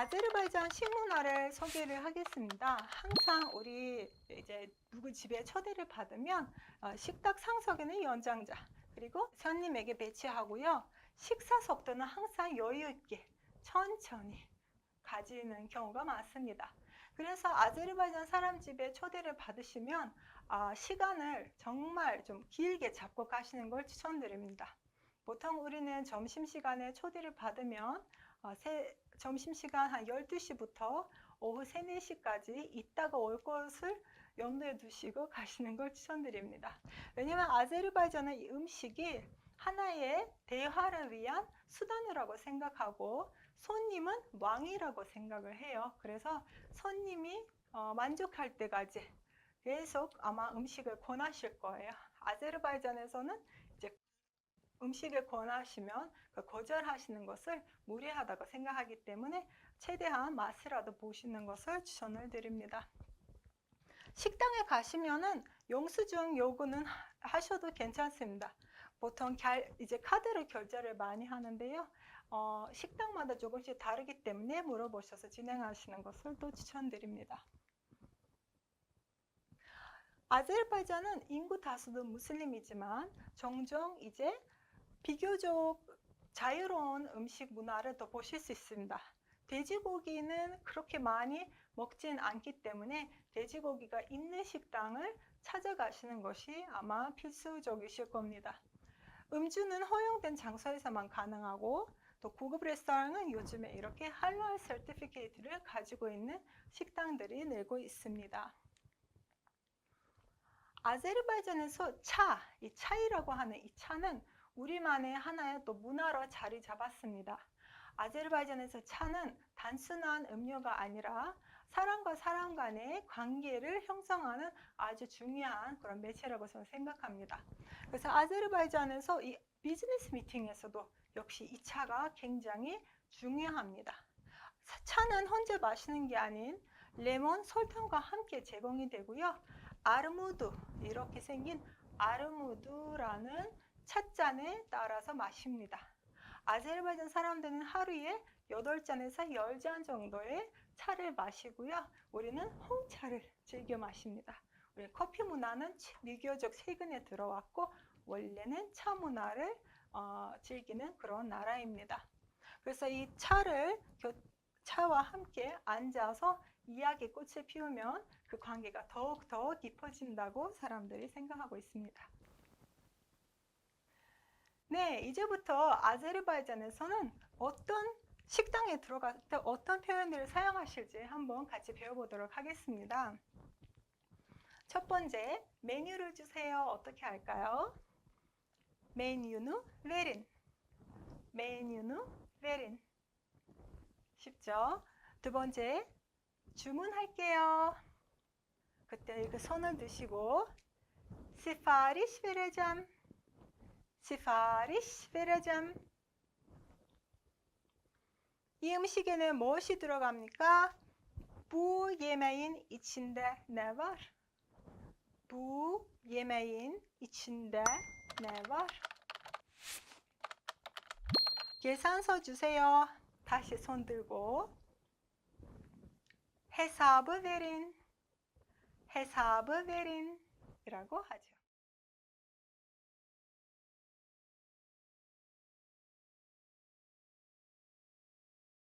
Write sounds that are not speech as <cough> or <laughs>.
아제르바이잔 식문화를 소개를 하겠습니다. 항상 우리 이제 누구 집에 초대를 받으면 어, 식탁 상석에는 연장자 그리고 손님에게 배치하고요. 식사 속도는 항상 여유 있게 천천히 가지는 경우가 많습니다. 그래서 아제르바이잔 사람 집에 초대를 받으시면 아, 시간을 정말 좀 길게 잡고 가시는 걸 추천드립니다. 보통 우리는 점심시간에 초대를 받으면 어, 세, 점심시간 한 12시부터 오후 3, 4시까지 있다가 올 것을 염두에 두시고 <laughs> 가시는 걸 추천드립니다. 왜냐하면 아제르바이잔은 이 음식이 하나의 대화를 위한 수단이라고 생각하고 손님은 왕이라고 생각을 해요. 그래서 손님이 어, 만족할 때까지 계속 아마 음식을 권하실 거예요. 아제르바이잔에서는 음식을 권하시면 그 거절하시는 것을 무례하다고 생각하기 때문에 최대한 맛이라도 보시는 것을 추천을 드립니다. 식당에 가시면은 영수증 요구는 하셔도 괜찮습니다. 보통 결, 이제 카드로 결제를 많이 하는데요. 어, 식당마다 조금씩 다르기 때문에 물어보셔서 진행하시는 것을 또 추천드립니다. 아제르바이잔은 인구 다수도 무슬림이지만 종종 이제 비교적 자유로운 음식 문화를 또 보실 수 있습니다. 돼지고기는 그렇게 많이 먹진 않기 때문에 돼지고기가 있는 식당을 찾아가시는 것이 아마 필수적이실 겁니다. 음주는 허용된 장소에서만 가능하고 또 고급 레스토랑은 요즘에 이렇게 할랄 서티피케이트를 가지고 있는 식당들이 늘고 있습니다. 아제르바이잔에서 차, 이 차이라고 하는 이 차는 우리만의 하나의 또 문화로 자리 잡았습니다. 아제르바이잔에서 차는 단순한 음료가 아니라 사람과 사람 간의 관계를 형성하는 아주 중요한 그런 매체라고 저는 생각합니다. 그래서 아제르바이잔에서 이 비즈니스 미팅에서도 역시 이 차가 굉장히 중요합니다. 차는 혼자 마시는 게 아닌 레몬, 설탕과 함께 제공이 되고요. 아르무드 이렇게 생긴 아르무드라는 찻잔에 따라서 마십니다. 아제르바이잔 사람들은 하루에 8잔에서 10잔 정도의 차를 마시고요. 우리는 홍차를 즐겨 마십니다. 우리 커피 문화는 비교적 최근에 들어왔고 원래는 차 문화를 어, 즐기는 그런 나라입니다. 그래서 이 차를 차와 함께 앉아서 이야기 꽃을 피우면 그 관계가 더욱 더 깊어진다고 사람들이 생각하고 있습니다. 네, 이제부터 아제르바이잔에서는 어떤 식당에 들어갈 때 어떤 표현들을 사용하실지 한번 같이 배워보도록 하겠습니다. 첫 번째, 메뉴를 주세요. 어떻게 할까요? 메뉴는 verin. 메뉴는 verin. 쉽죠? 두 번째, 주문할게요. 그때 이렇게 손을 드시고 sipariş vereceğim. Sipariş vereceğim. 이 음식에는 무엇이 들어갑니까? Bu yemeğin içinde ne var? Bu yemeğin içinde ne var? 계산서 주세요. 다시 손 들고 hesabı verin. hesabı verin 이라고 하죠.